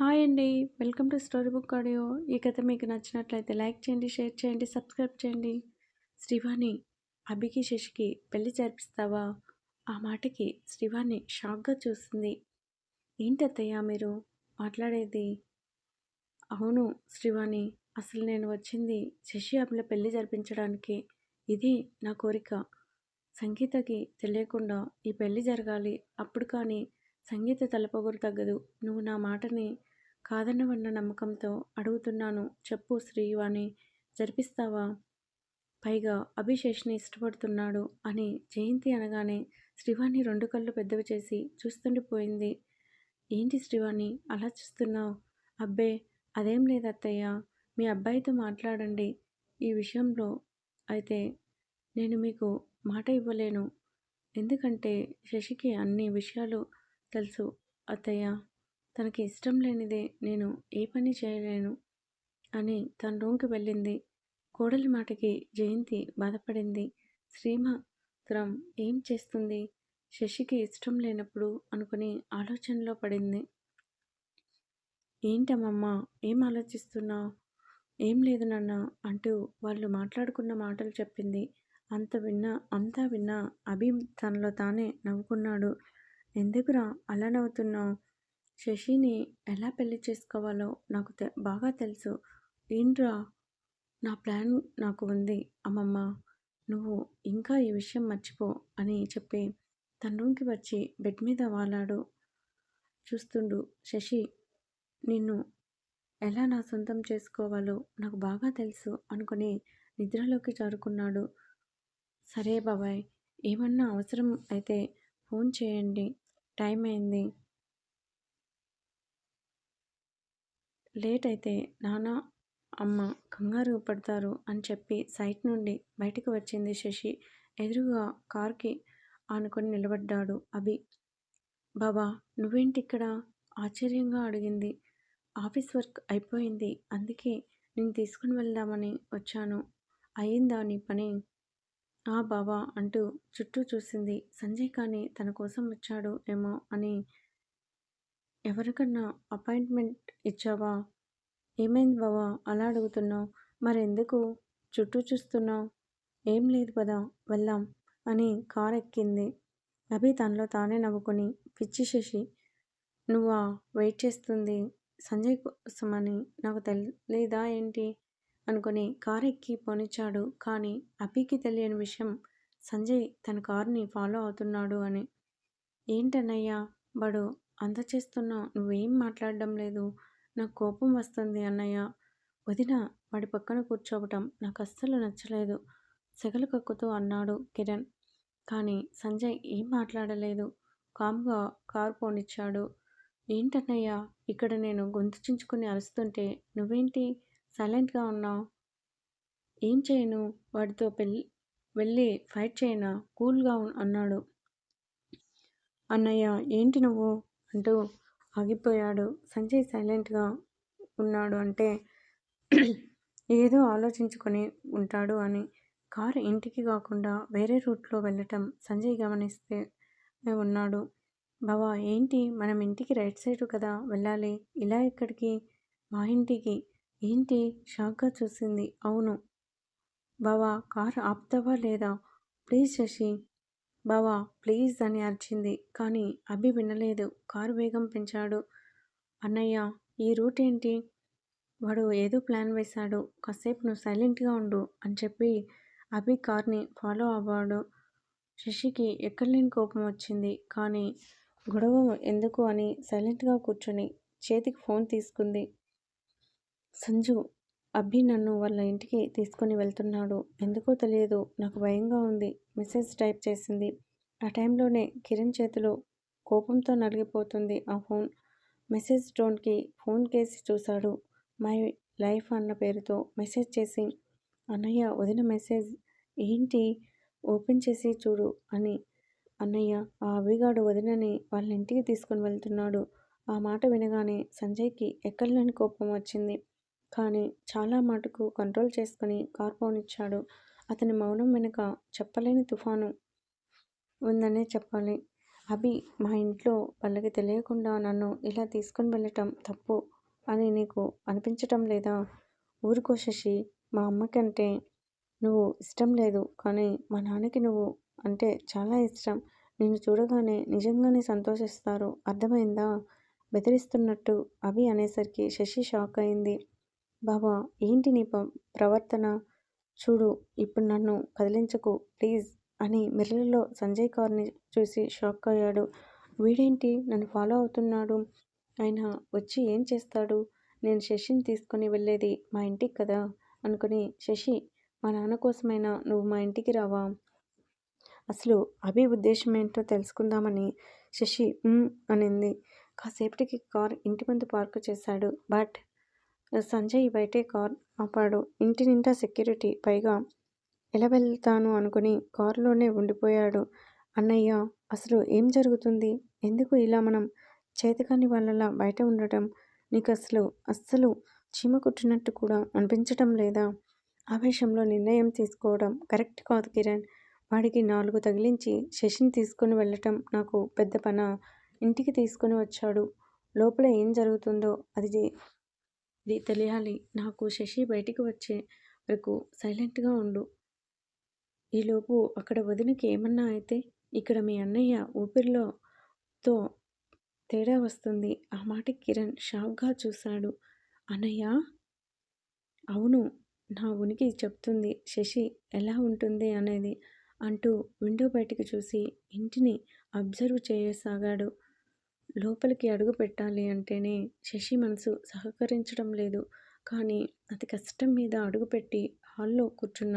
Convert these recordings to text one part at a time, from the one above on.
Hi అండి. Welcome to story book audio. ఈ కథ మీకు నచ్చినట్లయితే లైక్ చేయండి షేర్ చేయండి సబ్స్క్రైబ్ చేయండి. శ్రీవాణి అభికి శశికి పెళ్ళి జరిపిస్తావా? ఆ మాటకి శ్రీవాణి షాక్గా చూస్తుంది. ఏంటత్తయ్య మీరు మాట్లాడేది? అవును శ్రీవాణి అసలు నేను వచ్చింది శశి అభిల పెళ్ళి జరిపించడానికి. ఇది నా కోరిక. సంగీతకి తెలియకుండా ఈ పెళ్ళి జరగాలి. అప్పుడు కానీ సంగీత తలపొగరు తగ్గదు. నువ్వు నా మాటని కాదన్నవన్న నమ్మకంతో అడుగుతున్నాను చెప్పు శ్రీవాణి జరిపిస్తావా? పైగా అభిశేష్ని ఇష్టపడుతున్నాడు అని జయంతి అనగానే శ్రీవాణి రెండు కళ్ళు పెద్దవి చేసి చూస్తుండిపోయింది. ఏంటి శ్రీవాణి అలా చూస్తున్నావు? అబ్బే అదేం లేదు అత్తయ్య మీ అబ్బాయితో మాట్లాడండి. ఈ విషయంలో అయితే నేను మీకు మాట ఇవ్వలేను. ఎందుకంటే శశికి అన్ని విషయాలు తెలుసు అత్తయ్య. తనకి ఇష్టం లేనిదే నేను ఏ పని చేయలేను అని తన రూమ్కి వెళ్ళింది. కోడలి మాటకి జయంతి బాధపడింది. శ్రీమాత్రం ఏం చేస్తుంది? శశికి ఇష్టం లేనప్పుడు అనుకుని ఆలోచనలో పడింది. ఏంటమ్మమ్మా ఏం ఆలోచిస్తున్నావు ఏం లేదు నాన్న అంటూ వాళ్ళు మాట్లాడుకున్న మాటలు చెప్పింది. అంత విన్నా అంతా విన్నా అభి తనలో తానే నవ్వుకున్నాడు. ఎందుకురా అలా నవ్వుతున్నావు? శశిని ఎలా పెళ్ళి చేసుకోవాలో నాకు తె బాగా తెలుసు. ఏంట్రా? నా ప్లాన్ నాకు ఉంది. అమ్మమ్మ నువ్వు ఇంకా ఈ విషయం మర్చిపో అని చెప్పి తన రూమ్కి వచ్చి బెడ్ మీద వాలాడు చూస్తుండు శశి. నిన్ను ఎలా నా సొంతం చేసుకోవాలో నాకు బాగా తెలుసు అనుకుని నిద్రలోకి జారుకున్నాడు. సరే బాబాయ్ ఏమన్నా అవసరం అయితే ఫోన్ చేయండి. టైం అయింది. లేట్ అయితే నాన్న అమ్మ కంగారు పడతారు అని చెప్పి సైట్ నుండి బయటకు వచ్చింది శశి. ఎదురుగా కార్కి ఆనుకొని నిలబడ్డాడు అభి. బాబా నువ్వేంటి ఇక్కడ ఆశ్చర్యంగా అడిగింది. ఆఫీస్ వర్క్ అయిపోయింది అందుకే నేను తీసుకుని వెళ్దామని వచ్చాను. అయిందా నీ పని? ఆ బాబా అంటూ చుట్టూ చూసింది. సంజయ్ కానీ తన కోసం వచ్చాడు ఏమో అని. ఎవరికన్నా అపాయింట్మెంట్ ఇచ్చావా? ఏమైంది బావా? అలా అడుగుతున్నావు. మరెందుకు? చుట్టూ చూస్తున్నావు. ఏం లేదు పదా వెళ్దాం అని కార్ ఎక్కింది. అభి తనలో తానే నవ్వుకొని పిచ్చి శశి నువ్వా? వెయిట్ చేస్తుంది. సంజయ్ కోసమని నాకు తెలియదా ఏంటి? అనుకుని కార్ ఎక్కి పోనిచ్చాడు. కానీ అభికి తెలియని విషయం సంజయ్ తన కారుని ఫాలో అవుతున్నాడు అని. ఏంటన్నయ్యా? బడు అంత చేస్తున్నావు నువ్వేం మాట్లాడడం లేదు? నాకు కోపం వస్తుంది అన్నయ్య. వదిన వాడి పక్కన కూర్చోవటం నాకు అస్సలు నచ్చలేదు. సెగలు కక్కుతూ అన్నాడు కిరణ్. కానీ సంజయ్ ఏం మాట్లాడలేదు. కామ్గా కారు పోనిచ్చాడు. ఏంటన్నయ్య ఇక్కడ నేను గొంతు చించుకుని అరుస్తుంటే నువ్వేంటి సైలెంట్గా ఉన్నావు? ఏం చేయను? వాడితో పెళ్ళి వెళ్ళి ఫైట్ చేయనా? కూల్గా అన్నాడు. అన్నయ్య ఏంటి నువ్వు? అంటూ ఆగిపోయాడు. సంజయ్ సైలెంట్గా ఉన్నాడు అంటే ఏదో ఆలోచించుకొని ఉంటాడు అని. కారు ఇంటికి కాకుండా వేరే రూట్లో వెళ్ళటం సంజయ్ గమనిస్తే ఉన్నాడు. బావా ఏంటి? మనం ఇంటికి రైట్ సైడ్ కదా వెళ్ళాలి. ఇలా ఎక్కడికి? మా ఇంటికి. ఏంటి? షాక్గా చూసింది. అవును. బావా కారు ఆపుతావా లేదా? ప్లీజ్ శశి. బావా ప్లీజ్ అని అరిచింది. కానీ అభి వినలేదు. కారు వేగం పెంచాడు. అన్నయ్య ఈ రూట్ ఏంటి? వాడు ఏదో ప్లాన్ వేశాడు. కాసేపు నువ్వు సైలెంట్గా ఉండు అని చెప్పి అభి కార్ని ఫాలో అవ్వాడు. శశికి ఎక్కడలేని కోపం వచ్చింది. కానీ గొడవ ఎందుకు అని సైలెంట్గా కూర్చొని చేతికి ఫోన్ తీసుకుంది. సంజు అబ్బి నన్ను వాళ్ళ ఇంటికి తీసుకొని వెళ్తున్నాడు. ఎందుకో తెలియదు. నాకు భయంగా ఉంది. మెసేజ్ టైప్ చేసింది. ఆ టైంలోనే కిరణ్ చేతిలో కోపంతో నలిగిపోతుంది ఆ ఫోన్. మెసేజ్ టోన్కి ఫోన్ కేసి చూశాడు. మై లైఫ్ అన్న పేరుతో మెసేజ్ చేసి అన్నయ్య వదిన మెసేజ్ ఏంటి? ఓపెన్ చేసి చూడు అని. అన్నయ్య ఆ అవిగాడు వదినని వాళ్ళ ఇంటికి తీసుకుని వెళ్తున్నాడు. ఆ మాట వినగానే సంజయ్కి ఎక్కడలేని కోపం వచ్చింది. కానీ చాలా మటుకు కంట్రోల్ చేసుకుని కార్ అతని మౌనం వెనుక చెప్పలేని తుఫాను ఉందనే చెప్పాలి. అభి మా ఇంట్లో వాళ్ళకి తెలియకుండా నన్ను ఇలా తీసుకొని వెళ్ళటం తప్పు అని నీకు అనిపించటం లేదా? ఊరుకో శశి మా అమ్మకంటే నువ్వు ఇష్టం లేదు కానీ మా నాన్నకి నువ్వు అంటే చాలా ఇష్టం. నిన్ను చూడగానే నిజంగానే సంతోషిస్తారు. అర్థమైందా? బెదిరిస్తున్నట్టు అభి అనేసరికి శశి షాక్ అయింది. బాబా ఏంటి నీ ప్రవర్తన? చూడు ఇప్పుడు నన్ను కదిలించకు ప్లీజ్ అని మిర్రర్లో సంజయ్ కార్ని చూసి షాక్ అయ్యాడు. వీడేంటి? నన్ను ఫాలో అవుతున్నాడు. ఆయన వచ్చి ఏం చేస్తాడు? నేను శశిని తీసుకొని వెళ్ళేది మా ఇంటికి కదా? అనుకుని శశి మా నాన్న కోసమైనా నువ్వు మా ఇంటికి రావా? అసలు అభి ఉద్దేశం ఏంటో తెలుసుకుందామని. శశి అనింది. కాసేపటికి కార్ ఇంటి ముందు పార్కు చేశాడు. బట్ సంజయ్ బయటే కార్ ఆపాడు. ఇంటి నిండా సెక్యూరిటీ. పైగా ఎలా వెళ్తాను అనుకుని కారులోనే ఉండిపోయాడు. అన్నయ్య అసలు ఏం జరుగుతుంది? ఎందుకు ఇలా మనం చేతకాని వాళ్ళలా బయట ఉండటం? నీకు అసలు అస్సలు చీమ కుట్టినట్టు కూడా అనిపించటం లేదా? ఆవేశంలో నిర్ణయం తీసుకోవడం కరెక్ట్ కాదు కిరణ్. వాడికి నాలుగు తగిలించి శశిని తీసుకొని వెళ్ళటం నాకు పెద్ద పన. ఇంటికి తీసుకొని వచ్చాడు. లోపల ఏం జరుగుతుందో అది ఇది తెలియాలి. నాకు శశి బయటికి వచ్చే వరకు సైలెంట్గా ఉండు. ఈలోపు అక్కడ వదినకి ఏమన్నా అయితే ఇక్కడ మీ అన్నయ్య ఊపిరిలో తో తేడా వస్తుంది. ఆ మాట కిరణ్ షాక్గా చూశాడు. అన్నయ్య? అవును నా ఉనికి చెప్తుంది. శశి ఎలా ఉంటుంది అనేది అంటూ విండో బయటికి చూసి ఇంటిని అబ్జర్వ్ చేయసాగాడు. లోపలికి అడుగు పెట్టాలి అంటేనే శశి మనసు సహకరించడం లేదు. కానీ అతి కష్టం మీద అడుగుపెట్టి హాల్లో కూర్చున్న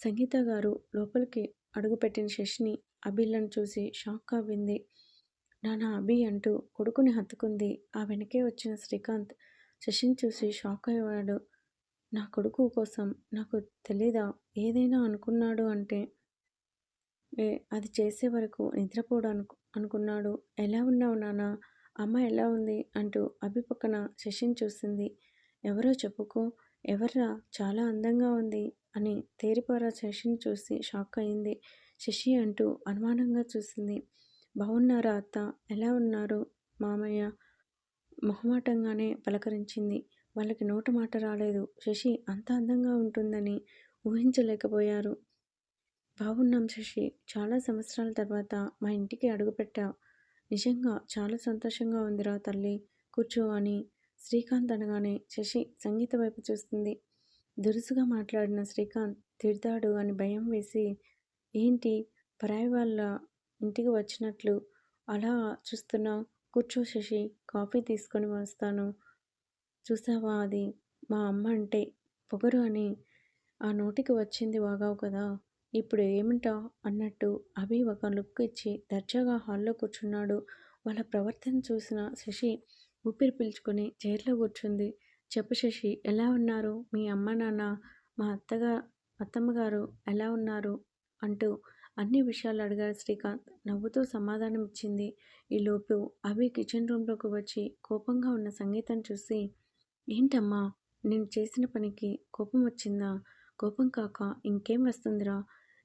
సంగీత గారు లోపలికి అడుగుపెట్టిన శశిని అభిలను చూసి షాక్ అవ్వింది నానా అభి అంటూ కొడుకుని హత్తుకుంది. ఆ వెనకే వచ్చిన శ్రీకాంత్ శశిని చూసి షాక్ అయ్యాడు. నా కొడుకు కోసం నాకు తెలీదా? ఏదైనా అనుకున్నాడు అంటే అది చేసే వరకు నిద్రపోవడానికి అనుకున్నాడు. ఎలా ఉన్నావు నాన్న? అమ్మ ఎలా ఉంది? అంటూ అభి పక్కన శశిని చూసింది. ఎవరో చెప్పుకో. ఎవర్రా? చాలా అందంగా ఉంది అని తేరిపారా శశిని చూసి షాక్ అయింది. శశి అంటూ అనుమానంగా చూసింది. బాగున్నారా అత్త? ఎలా ఉన్నారు? మామయ్య మొహమాటంగానే పలకరించింది. వాళ్ళకి నోట మాట రాలేదు. శశి అంత అందంగా ఉంటుందని ఊహించలేకపోయారు. బాగున్నాం శశి. చాలా సంవత్సరాల తర్వాత మా ఇంటికి అడుగుపెట్టా. నిజంగా చాలా సంతోషంగా ఉందిరా తల్లి. కూర్చో అని. శ్రీకాంత్ అనగానే శశి సంగీత వైపు చూస్తుంది. దురుసుగా మాట్లాడిన శ్రీకాంత్ తిడతాడు అని భయం వేసి ఏంటి? పరాయి వాళ్ళ ఇంటికి వచ్చినట్లు అలా చూస్తున్నావు? కూర్చో శశి. కాఫీ తీసుకొని వస్తాను. చూసావా అది? మా అమ్మ అంటే పొగరు అని. ఆ నోటికి వచ్చింది వాగావు కదా. ఇప్పుడు ఏమిటా అన్నట్టు అభి ఒక లుక్ ఇచ్చి దర్జాగా హాల్లో కూర్చున్నాడు. వాళ్ళ ప్రవర్తన చూసిన శశి ఊపిరి పీల్చుకుని చైర్లో కూర్చుంది. చెప్పు శశి ఎలా ఉన్నారు? మీ అమ్మ నాన్న మా అత్తగా అత్తమ్మగారు ఎలా ఉన్నారు? అంటూ అన్ని విషయాలు అడిగారు శ్రీకాంత్. నవ్వుతూ సమాధానం ఇచ్చింది. ఈలోపు అభి కిచెన్ రూమ్లోకి వచ్చి కోపంగా ఉన్న సంగీతం చూసి ఏంటమ్మా నేను చేసిన పనికి కోపం వచ్చిందా? కోపం కాక ఇంకేం వస్తుందిరా?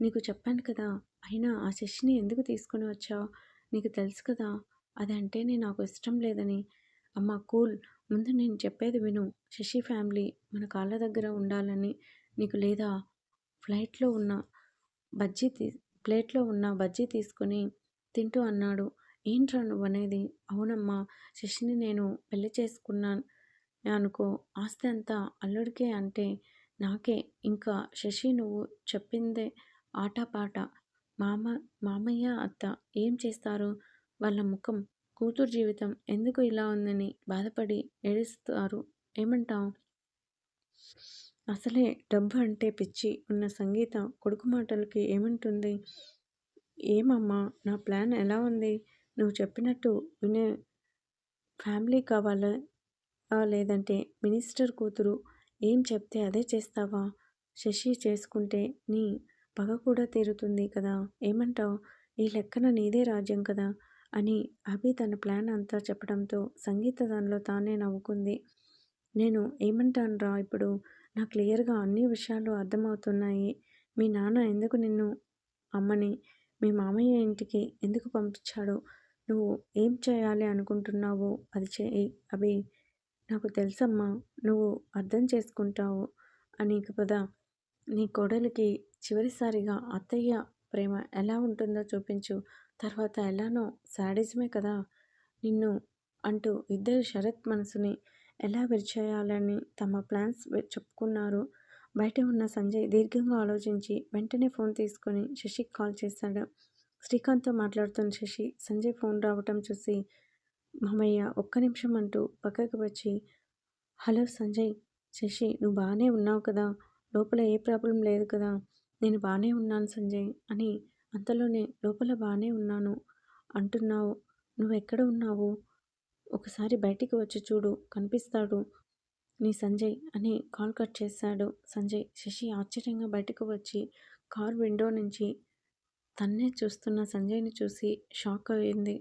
నీకు చెప్పాను కదా అయినా ఆ శశిని ఎందుకు తీసుకొని వచ్చావు? నీకు తెలుసు కదా అదంటేనే నాకు ఇష్టం లేదని. అమ్మ కూల్. ముందు నేను చెప్పేది విను. శశి ఫ్యామిలీ మన కాళ్ళ దగ్గర ఉండాలని నీకు లేదా? ఫ్లైట్లో ఉన్న బజ్జీ తీ ప్లేట్లో ఉన్న బజ్జీ తీసుకొని తింటూ అన్నాడు. ఏంట్రా నువ్వు అనేది అవునమ్మా శశిని నేను పెళ్ళి చేసుకున్నాను అనుకో ఆస్తి అంతా అల్లుడికే అంటే నాకే ఇంకా శశి నువ్వు చెప్పిందే ఆటపాట. మామ మామయ్య అత్త ఏం చేస్తారు? వాళ్ళ ముఖం కూతురు జీవితం ఎందుకు ఇలా ఉందని బాధపడి ఏడుస్తారు. ఏమంటావు? అసలే డబ్బు అంటే పిచ్చి ఉన్న సంగీత కొడుకు మాటలకి ఏమంటుంది? ఏమమ్మా నా ప్లాన్ ఎలా ఉంది? నువ్వు చెప్పినట్టు వినే ఫ్యామిలీ కావాలా? లేదంటే మినిస్టర్ కూతురు ఏం చెప్తే అదే చేస్తావా? శశి చేసుకుంటే నీ పగ కూడా తీరుతుంది కదా? ఏమంటావు? ఈ లెక్కన నీదే రాజ్యం కదా? అని అభి తన ప్లాన్ అంతా చెప్పడంతో సంగీత దానిలో తానే నవ్వుకుంది. నేను ఏమంటానురా ఇప్పుడు? నా క్లియర్గా అన్ని విషయాలు అర్థమవుతున్నాయి. మీ నాన్న ఎందుకు నిన్ను అమ్మని? మీ మామయ్య ఇంటికి ఎందుకు పంపించాడు? నువ్వు ఏం చేయాలి అనుకుంటున్నావో అది చేయి అభి. నాకు తెలుసమ్మా నువ్వు అర్థం చేసుకుంటావు అని కదా పద. నీ కోడలికి చివరిసారిగా అత్తయ్య ప్రేమ ఎలా ఉంటుందో చూపించు. తర్వాత ఎలానో శాడిజమే కదా. నిన్ను అంటూ ఇద్దరు శరత్ మనసుని ఎలా విరిచేయాలని తమ ప్లాన్స్ చెప్పుకున్నారు. బయట ఉన్న సంజయ్ దీర్ఘంగా ఆలోచించి వెంటనే ఫోన్ తీసుకొని శశికి కాల్ చేశాడు. శ్రీకాంత్తో మాట్లాడుతున్న శశి సంజయ్ ఫోన్ రావటం చూసి మామయ్య ఒక్క నిమిషం అంటూ పక్కకు వచ్చి హలో సంజయ్ శశి నువ్వు బాగానే ఉన్నావు కదా? లోపల ఏ ప్రాబ్లం లేదు కదా? నేను బాగానే ఉన్నాను సంజయ్ అని అంతలోనే లోపల బాగానే ఉన్నాను అంటున్నావు. నువ్వు ఎక్కడ ఉన్నావు? ఒకసారి బయటికి వచ్చి చూడు కనిపిస్తాడు నీ సంజయ్ అని కాల్ కట్ చేశాడు సంజయ్. శశి ఆశ్చర్యంగా బయటకు వచ్చి కార్ విండో నుంచి తన్నే చూస్తున్న సంజయ్ని చూసి షాక్ అయింది.